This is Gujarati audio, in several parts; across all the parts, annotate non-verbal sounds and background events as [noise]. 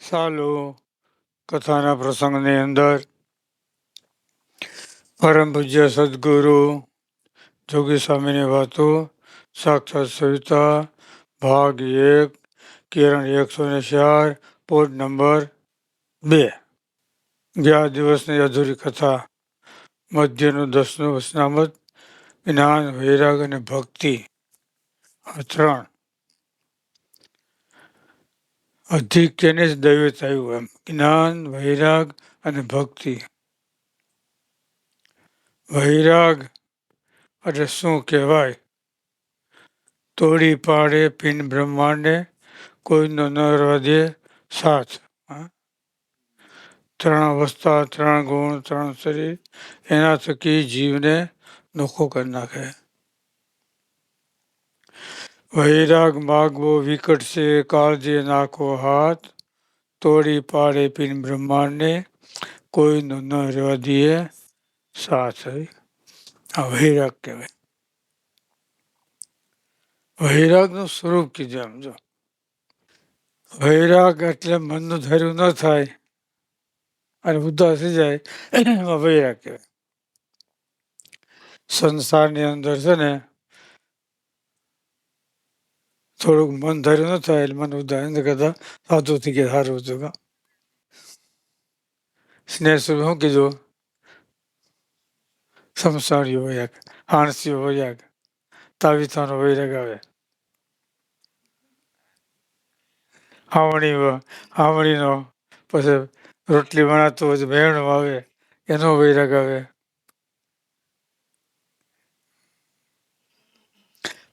સાલો કથાના પ્રસંગની અંદર. પરમ પૂજ્ય સદગુરુ જોગી સ્વામીની વાતો, સાક્ષાત સવિતા, ભાગ એક, કિરણ એકસો ને ચાર પોટ નંબર બે. ગયા દિવસની અધૂરી કથા. મધ્યનું દસનું વસનામત, જ્ઞાન, વૈરાગ અને ભક્તિ. આ ત્રણ. અધિક તેને જ દૈવ થયું એમ. જ્ઞાન, વૈરાગ અને ભક્તિ. વૈરાગ એટલે શું કહેવાય? તોડી પાડે પિંડ બ્રહ્માંડે કોઈનો ન રહેવા સાથ. ત્રણ અવસ્થા, ત્રણ ગુણ, ત્રણ શરીર એના થકી જીવને નોખો કરી નાખે. વૈરાગ માગવો વિકટ છે, કાળજે નાખો હાથ, તોડી પાડે પીન બ્રહ્માંડને, કોઈનો ન રહેવા દે સાથ આ વૈરાગ કહેવાય. વૈરાગનું સ્વરૂપ કીધું એમ જો. વૈરાગ એટલે મનનું ધૈર્ય ન થાય, અને ઉદાસ થઈ જાય, એમાં વૈરાગ કહેવાય. સંસારની અંદર છે ને થોડુંક મન ધર્યું ન થાય એટલે મન ઉદાહરણ કરતા સાધુ થઈ ગયા સારું હતું સ્નેહ સ્વરૂપ શું કીધું સંસારીઓ હોય હાણસી હોય તાવીથાનો હોય આવે હાવણી હાવણીનો પછી રોટલી બનાવતો હોય ભેણ આવે એનો વૈરાગ આવે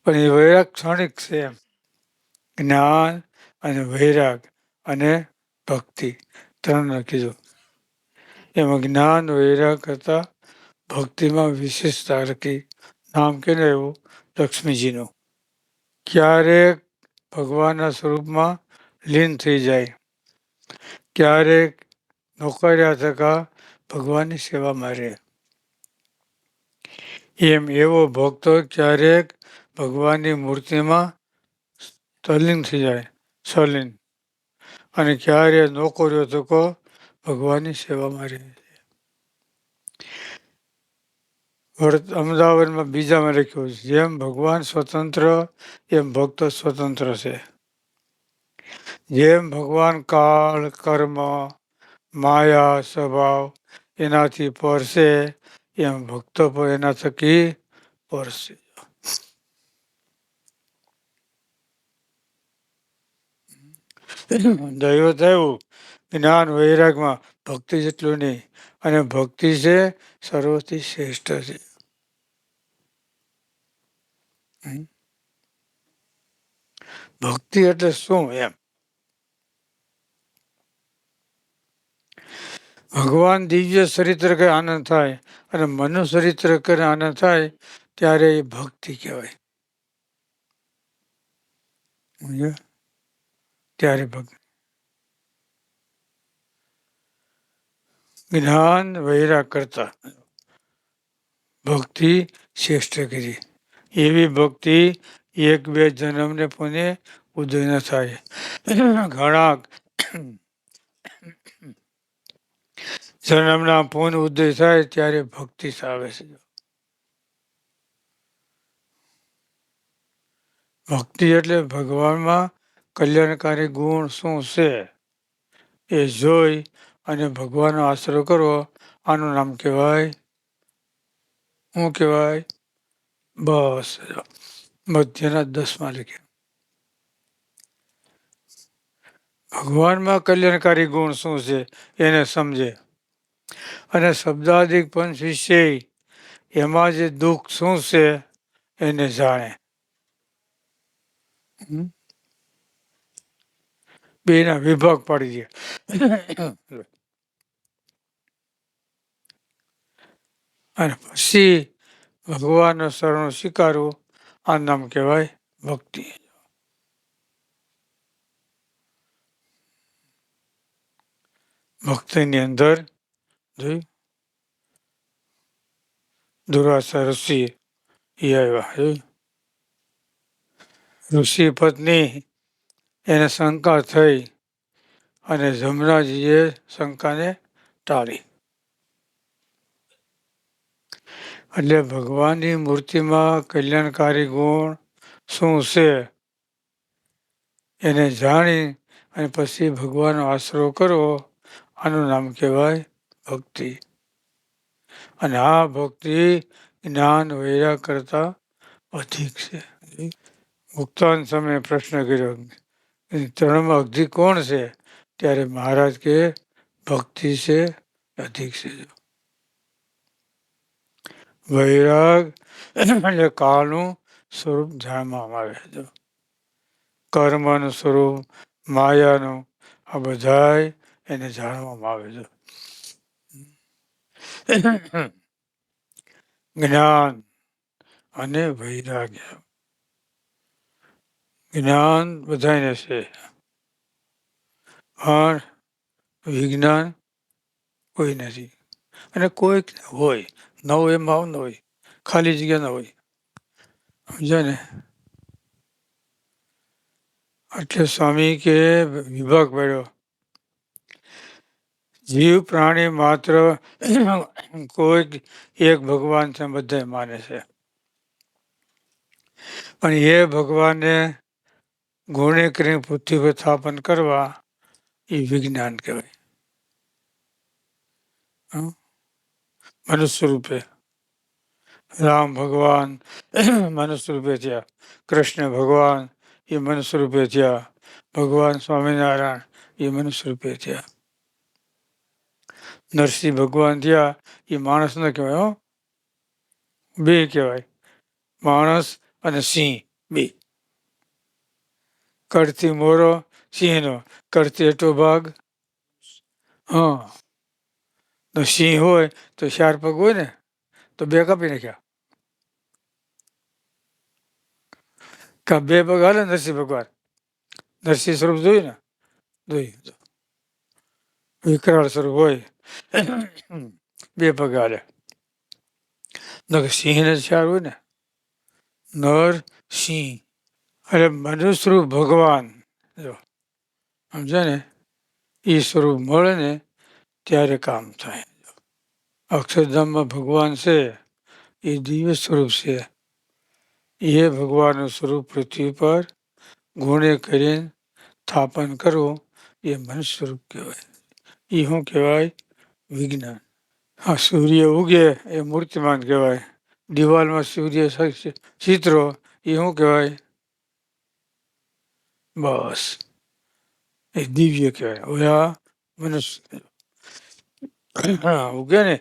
પણ એ વૈરાગ ક્ષણિક છે એમ જ્ઞાન અને વૈરાગ અને ભક્તિ. ત્રણ કીધું એમાં જ્ઞાન, વૈરાગ કરતા ભક્તિમાં વિશેષતા રાખી નામ કેને એવું લક્ષ્મીજીનું. ક્યારેક ભગવાનના સ્વરૂપમાં લીન થઈ જાય. ક્યારેક નોકર્યા થકા ભગવાનની સેવામાં રહે એમ એવો ભક્તો ક્યારેક ભગવાનની મૂર્તિમાં તલ્લીન થઈ જાય, સલીન. અને ક્યારે નોકરીઓ તો કહો, ભગવાનની સેવામાં રહે ભરત અમદાવાદમાં બીજામાં લખ્યું છે, જેમ ભગવાન સ્વતંત્ર, એમ ભક્ત સ્વતંત્ર છે. જેમ ભગવાન કાળ, કર્મ, માયા, સ્વભાવ એનાથી પરશે એમ ભક્તો પર એના થકી પરશે દૈવ. થયું જ્ઞાન વૈરાગમાં ભક્તિ જેટલું નહીં, અને ભક્તિ છે, સર્વથી શ્રેષ્ઠ છે. ભક્તિ એટલે શું એમ? ભગવાન દિવ્ય ચરિત્ર કે આનંદ થાય, અને મનુ ચરિત્ર કે આનંદ થાય, ત્યારે એ ભક્તિ કહેવાય. સમજ્યા? ત્યારે ભક્તિ જ્ઞાન વૈરા કરતા ભક્તિ શ્રેષ્ઠ કરી. એવી ભક્તિ એક બે જન્મને પુણે ઉદય ન થાય. ઘણા જન્મના પૂન ઉદય થાય ત્યારે ભક્તિ આવે છે. ભક્તિ એટલે ભગવાનમાં કલ્યાણકારી ગુણ શું છે? એ જોઈ અને ભગવાનનો આશરો કરવો આનું નામ કહેવાય, શું કહેવાય? બસ. મધ્યના દસમાં લખ્યા ભગવાનમાં કલ્યાણકારી ગુણ શું છે? એને સમજે. અને શબ્દાધિક પંચ વિશે એમાં જે દુઃખ શું છે? એને જાણે. હમ? બેના વિભાગ પાડી દે. અને પછી ભગવાનનો શરણ સ્વીકારવું, આ નામ કહેવાય ભક્તિ. ભક્તિની અંદર જોયું? દુરાસા ઋષિ એ આવ્યા. જોયું? ઋષિ પત્ની એને શંકા થઈ અને જમરાજીએ શંકાને ટાળી. એટલે ભગવાનની મૂર્તિમાં કલ્યાણકારી ગુણ શું છે એને જાણી અને પછી ભગવાનનો આશરો કરવો આનું નામ કહેવાય ભક્તિ. અને આ ભક્તિ જ્ઞાન વૈરા કરતા અધિક છે. મુક્તાન સમયે પ્રશ્ન કર્યો. ત્રણમાં અધિક કોણ છે? ત્યારે મહારાજ કે, ભક્તિ છે, અધિક છે. વૈરાગ એટલે કાળનું સ્વરૂપ જાણવામાં આવે છે કર્મનું સ્વરૂપ, માયાનું, આ બધાય એને જાણવામાં આવે છે. જ્ઞાન અને વૈરાગ્ય. જ્ઞાન બધાને છે. પણ વિજ્ઞાન કોઈ નથી. અને કોઈક હોય, નવો એમ ભાવ ન હોય, ખાલી જગ્યા ન હોય. સમજ્યા ને? એટલે સ્વામી કે વિભાગ પડ્યો. જીવ પ્રાણી માત્ર [clears throat] કોઈક એક ભગવાન છે બધા માને છે. પણ એ ભગવાનને ગુણે કરીને પૃથ્વી પર સ્થાપન કરવા એ વિજ્ઞાન કહેવાય? મનુષ્ય રૂપે. રામ ભગવાન [clears throat] મનુષ્ય રૂપે થયા. કૃષ્ણ ભગવાન એ મનુષ્ય રૂપે થયા. ભગવાન સ્વામિનારાયણ એ મનુષ્ય રૂપે થયા. નરસિંહ ભગવાન થયા. એ માણસ ન કહેવાય બે કહેવાય. માણસ અને સિંહ, બે. કડથી મોરો સિંહનો કડથી એટો ભાગ હા તો સિંહ હોય તો ચાર પગ હોય ને તો બે કાપી નાખ્યા કા બે પગ હાલે નરસિંહ ભગવાન નરસિંહ સ્વરૂપ જોયું ને જોયું વિકરાળ સ્વરૂપ હોય બે પગ હાલે નકર સિંહને ચાર હોય ને નર સિંહ એટલે મનુસ્વરૂપ ભગવાન. જો સમજ્યા ને એ સ્વરૂપ મળે ને ત્યારે કામ થાય. અક્ષરધામમાં ભગવાન છે, એ દિવ્ય સ્વરૂપ છે. એ ભગવાનનું સ્વરૂપ પૃથ્વી પર ગુણે કરીને સ્થાપન કરવું એ મન સ્વરૂપ કહેવાય. એ શું કહેવાય? વિજ્ઞાન. હા, સૂર્ય ઉગે એ મૂર્તિમાન કહેવાય. દિવાલમાં સૂર્ય ચિત્રો એ શું કહેવાય? બસ એ દિવ્ય કહેવાય હવે આ મનુષ્ય હા ઉગે ને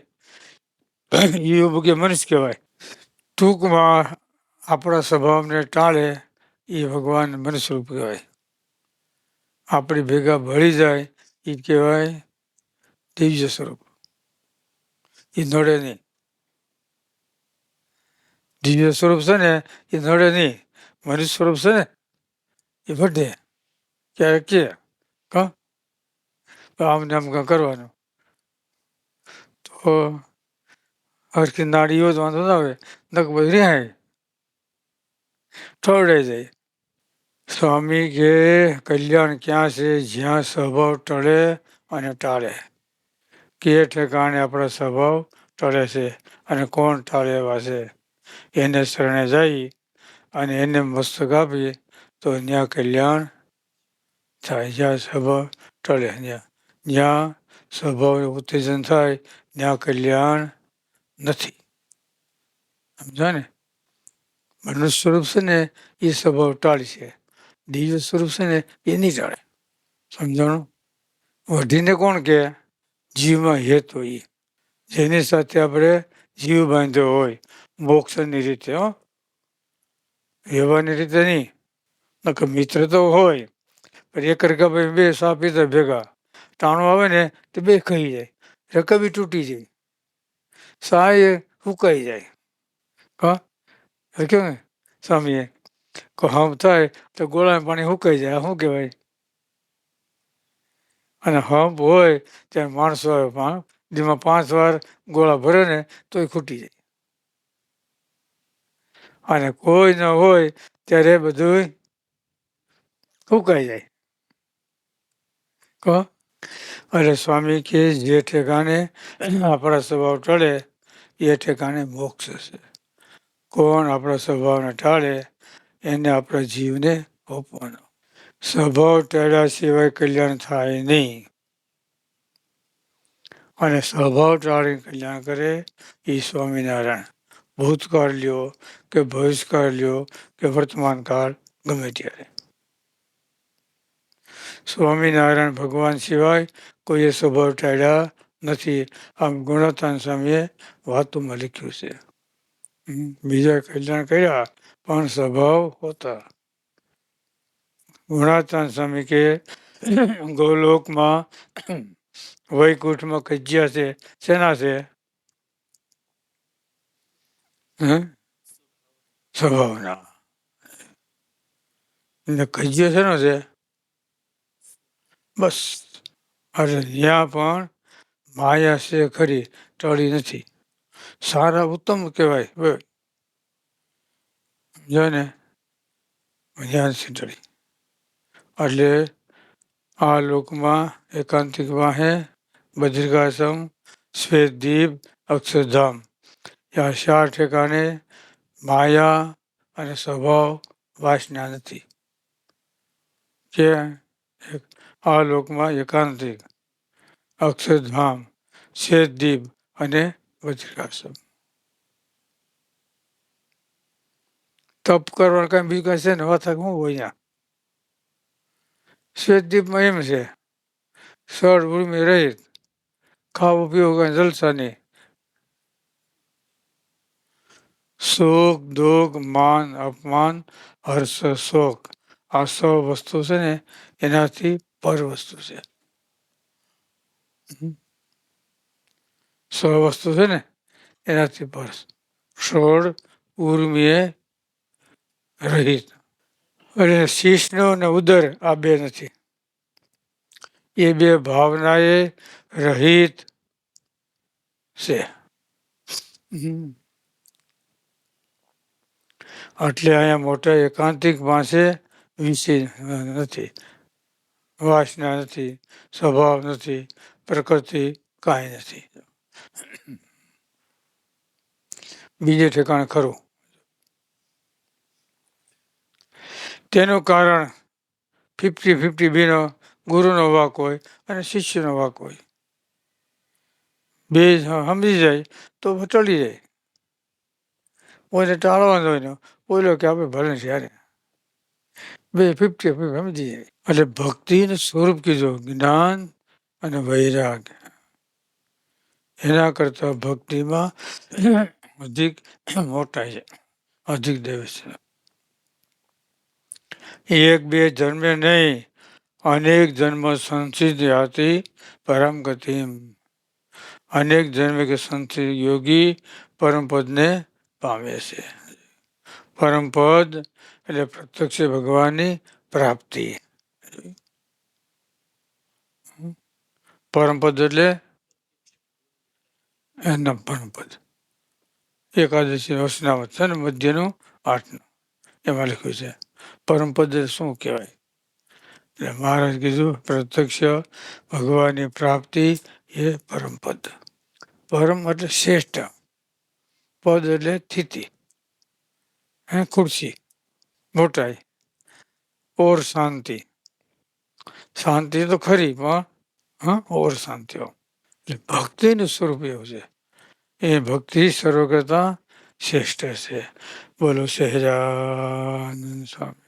એ ઉગે મનુષ્ય કહેવાય ટૂંકમાં આપણા સ્વભાવને ટાળે એ ભગવાન મનુષ્ય રૂપ કહેવાય આપણી ભેગા ભળી જાય એ કહેવાય દિવ્ય સ્વરૂપ એ નડે નહીં દિવ્ય સ્વરૂપ છે ને એ નડે નહીં મનુષ્ય સ્વરૂપ છે ને વધે ક્યારેક કે, કા? આમ ને આમ કરવાનું. તો હરખી નાડીઓ જ વાંધો ના આવે. નક બધી રિહાય જાય. સ્વામી કે, કલ્યાણ ક્યાં છે? જ્યાં સ્વભાવ ટળે અને ટાળે. કે ઠેકાણે આપણા સ્વભાવ ટળે છે અને કોણ ટાળે એવા છે. એને શરણે જઈ અને એને મસ્તક આપીએ. તો ત્યાં કલ્યાણ થાય. જ્યાં સ્વભાવ ટળે ત્યાં જ્યાં સ્વભાવ ઉત્તેજન થાય, ત્યાં કલ્યાણ નથી. સમજા ને? મનુષ્ય સ્વરૂપ છે ને, એ સ્વભાવ ટાળી છે. દિવ્ય સ્વરૂપ છે ને, એ નહીં ટાળે. સમજાણું? વઢીને કોણ કે જીવમાં હેતુ એ જેની સાથે આપણે જીવ બાંધ્યો હોય, મોક્ષની રીતે, હો. વ્યવહારની રીતે નહીં. નકર મિત્ર તો હોય, પણ એક રકા ભાઈ બે સાપ પીતા ભેગા. ટાણું આવે ને તો બે ખાઈ જાય. રકબી તૂટી જાય. સાય એ જાય. હા? કહ્યું ને સ્વામીએ. કે હમ થાય તો ગોળામાં પાણી સુકાઈ જાય. શું કહેવાય? અને હંપ હોય ત્યારે માણસો આવે પા- દીમાં પાંચ વાર ગોળા ભરે ને તોય ખૂટી જાય. અને કોઈ ન હોય ત્યારે બધું સુકાઈ જાય. કહો? એટલે સ્વામી કે જે ઠેકાણે આપણા સ્વભાવ ટળે, એ ઠેકાણે મોક્ષ છે કોણ આપણા સ્વભાવને ટાળે, એને આપણા જીવને ઓપવાનો સ્વભાવ ટાળ્યા સિવાય કલ્યાણ થાય નહીં. અને સ્વભાવ ટાળી કલ્યાણ કરે એ સ્વામિનારાયણ. ભૂતકાળ લ્યો કે ભવિષ્યકાળ લ્યો કે વર્તમાન કાળ ગમે ત્યારે. સ્વામિનારાયણ ભગવાન સિવાય કોઈએ સ્વભાવ ટાળ્યા નથી. આમ ગુણતાન સ્વામીએ વાતોમાં લખ્યું છે. બીજા કલ્યાણ કર્યા પણ સ્વભાવ હોતા. ગુણાતાન સ્વામી કે ગૌલોકમાં વૈકુંઠમાં કજ્યા છે, શેના છે? સ્વભાવના. કજ્યો શેનો છે? બસ. અરે ત્યાં પણ માયા છે ખરી, ટળી નથી. સારા ઉત્તમ કહેવાય. જો ને છે ટળી. એટલે આ લોકમાં એકાંતિક વાહે બદ્રિકાશ્રમ શ્વેતદીપ, અક્ષરધામ. આ ચાર ઠેકાણે માયા અને સ્વભાવ વાસના નથી. કે એક આ લોકમાં એકાંતિક, અક્ષરધામ શ્વેતદીપ અને બદ્રિકાશ્રમ તપ કરવાનું કઈ બીજું કઈ છે ને? વાત હું હોય અહીંયા શ્વેતદીપમાં એમ છે, સળ ભૂમિ રહિત, ખાવું પીવું કઈ જલસા નહીં સુખ દુઃખ, માન, અપમાન, હર્ષ, શોક. આ સૌ વસ્તુ છે ને, એનાથી પર વસ્તુ છે. સો વસ્તુ છે ને, એનાથી પર સોળ ઉર્મિએ રહિત. અને શીશનો અને ઉદર આ બે નથી. એ બે ભાવનાએ રહિત છે. એટલે અહીંયા મોટા એકાંતિક પાસે વિષય નથી. વાસના નથી, સ્વભાવ નથી, પ્રકૃતિ કાંઈ નથી. બીજે ઠેકાણ ખરું. તેનું કારણ ફિફ્ટી ફિફ્ટી બેનો ગુરુનો વાક હોય અને શિષ્યનો વાક હોય. બે સમજી જાય તો ટળી જાય. કોઈને ટાળવાનો હોય ને બોલો કે આપણે ભલે છે યારે બે ફિફ્ટી ફિફ્ટી સમજી જાય. એટલે ભક્તિને સ્વરૂપ કીધું, જ્ઞાન અને વૈરાગ. એના કરતા ભક્તિમાં અધિક મોટા છે, અધિક દેવ છે. એક બે જન્મે નહીં, અનેક જન્મ સંસિદ્ધ હતી પરમ ગતિ અનેક જન્મે કે સંસિદ્ધ યોગી પરમપદને પામે છે. પરમપદ એટલે પ્રત્યક્ષ ભગવાનની પ્રાપ્તિ. પરમપદ એટલે એના પરમપદ. એકાદશી વસનાવત છે ને મધ્યનું આઠનું. એમાં લખ્યું છે. પરમપદ શું કહેવાય? એટલે મહારાજ કીધું, પ્રત્યક્ષ ભગવાનની પ્રાપ્તિ એ પરમપદ. પરમ એટલે શ્રેષ્ઠ. પદ એટલે સ્થિતિ. હે, ખુરશી. મોટાઈ. ઓર શાંતિ. શાંતિ તો ખરી, પણ, હા, ઓર શાંતિ એટલે ભક્તિનું સ્વરૂપ એવું છે. એ ભક્તિ સર્વ કરતા શ્રેષ્ઠ છે. બોલો, સહેજાનંદ સ્વામી.